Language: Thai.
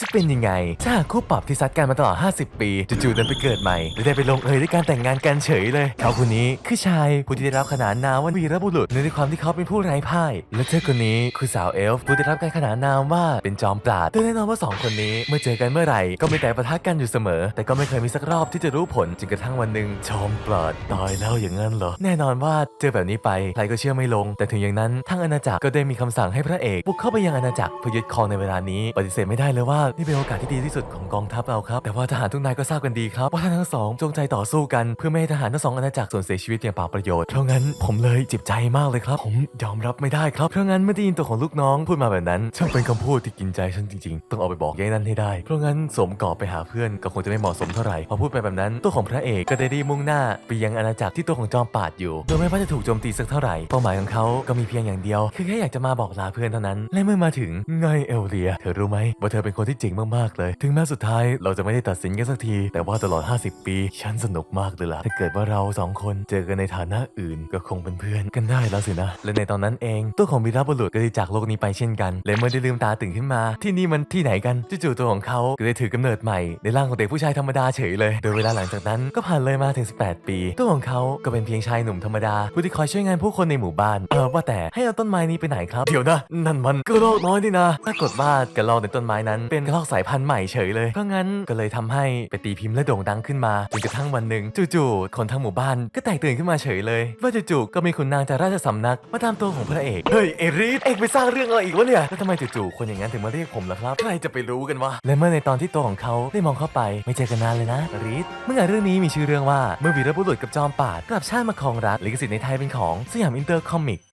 จะเป็นยังไงถ้าหากคู่ปรับที่ซัดกันมาตลอด 50 ปีจู่ๆเดินไปเกิดใหม่และได้ไปลงเอยด้วยการแต่งงานกันเฉยเลย เขาคนนี้คือชายผู้ที่ได้รับขนานนามว่าวีรบุรุษเนื่องด้วยความที่เขาเป็นผู้ไร้พ่าย และเธอคนนี้คือสาวเอลฟ์ผู้ได้รับการขนานนามว่าเป็นจอมปราดโดยแน่นอนว่าสองคนนี้เมื่อเจอกันเมื่อไหร่ก็มีแต่ปะทะกันอยู่เสมอ แต่ก็ไม่เคยมีสักรอบที่จะรู้ผลจนกระทั่งวันหนึ่งจอมปราดตายแล้วอย่างนั้นเหรอแน่นอนว่าเจอแบบนี้ไปใครก็เชื่อไม่ลง แต่ถึงอย่างนั้นทั้งอาณาจักรก็ได้มีคำสั่งให้พระเอกบุกเข้าไปยังอาณาจักรเพื่อยึดครองในเวลานี้ปฏิเสธไม่ได้เลยว่านี่เป็นโอกาสที่ดีที่สุดของกองทัพเราครับ แต่ว่าทหารทุกนายก็ทราบกันดีครับว่าท่านทั้งสองจงใจต่อสู้กันเพื่อไม่ให้ทหารทั้งสองอาณาจักรสูญเสียชีวิตอย่างเปล่าประโยชน์เพราะงั้นผมเลยเจ็บใจมากเลยครับ ผมยอมรับไม่ได้ครับเพราะงั้นเมื่อได้ยินตัวของลูกน้องพูดมาแบบนั้นช่างเป็นคำพูดที่กินใจฉันจริงๆ ต้องเอาไปบอกยายนั่นให้ได้ เพราะงั้นสมกอบไปหาเพื่อนก็คงจะไม่เหมาะสมเท่าไหร่พอพูดไปแบบนั้นตัวของพระเอกก็ได้รีบมุ่งหน้าไปยังอาณาจักรที่ตัวของจอมปาดอยู่โดยไม่ว่าจะถูกโจมตีสักเท่าไหร่เป้าหมายของเขาก็มีเพียงอย่างเดียว คือแค่อยากจะมาบอกลาเพื่อนเท่านั้น และเมื่อมาถึงไงเอลเลีย เธอรู้ไหมว่าเธอเป็นคนที่เจ๋งมากๆเลย ถึงแม้สุดท้ายเราจะไม่ได้ตัดสินกันสักที แต่ว่าตลอด 50 ปี ฉันสนุกมากเลยล่ะ ถ้าเกิดว่าเราสองคนเจอกันในฐานะอื่นก็คงเป็นเพื่อนกันได้แล้วสินะ และในตอนนั้นเองตัวของวีรบุรุษก็ได้จากโลกนี้ไปเช่นกัน และเมื่อได้ลืมตาตื่นขึ้นมา ที่นี่มันที่ไหนกันจู่ๆตัวของเขาก็ได้ถือกำเนิดใหม่ ในร่างของเด็กผู้ชายธรรมดาเฉยเลย โดยเวลาหลังจากนั้นก็ผ่านเลยมาถึง 18 ปี ตัวของเขาก็เป็นเพียงชายหนุ่มธรรมดาผู้ที่คอยช่วยงานผู้คนในหมู่บ้านเออว่าแต่ให้เอาต้นไม้นี้ไปไหนครับเดี๋ยวนะนั่นมันกระรอกน้อยนี่นะปรากฏว่ากระรอกในต้นไม้นั้นเป็นกระรอกสายพันธุ์ใหม่เฉยเลย เพราะงั้นก็เลยทำให้ไปตีพิมพ์และโด่งดังขึ้นมาจนกระทั่งวันหนึ่งจู่ๆคนทั้งหมู่บ้านก็แตกตื่นขึ้นมาเฉยเลย ว่าจู่ๆก็มีขุนนางจากราชสำนักมาตามตัวของพระเอกเฮ้ยเอริสเอกไปสร้างเรื่องอะไรอีกวะเนี่ยแล้วทำไมจู่ๆคนอย่างนั้นถึงมาเรียกผมล่ะครับใครจะไปรู้กันวะและเมื่อในตอนที่ตัวของเขาได้มองเข้าไปไม่เจอกันนานเลยนะอริสเมื่องเรื่องนี้มีชื่อเรื่องว่าเมื่อวีรบุรุษกับจอมปราดกลับชาติมาครองรักลิขสิทธิ์ในไทยเป็นของสยามอินเตอร์คอมิก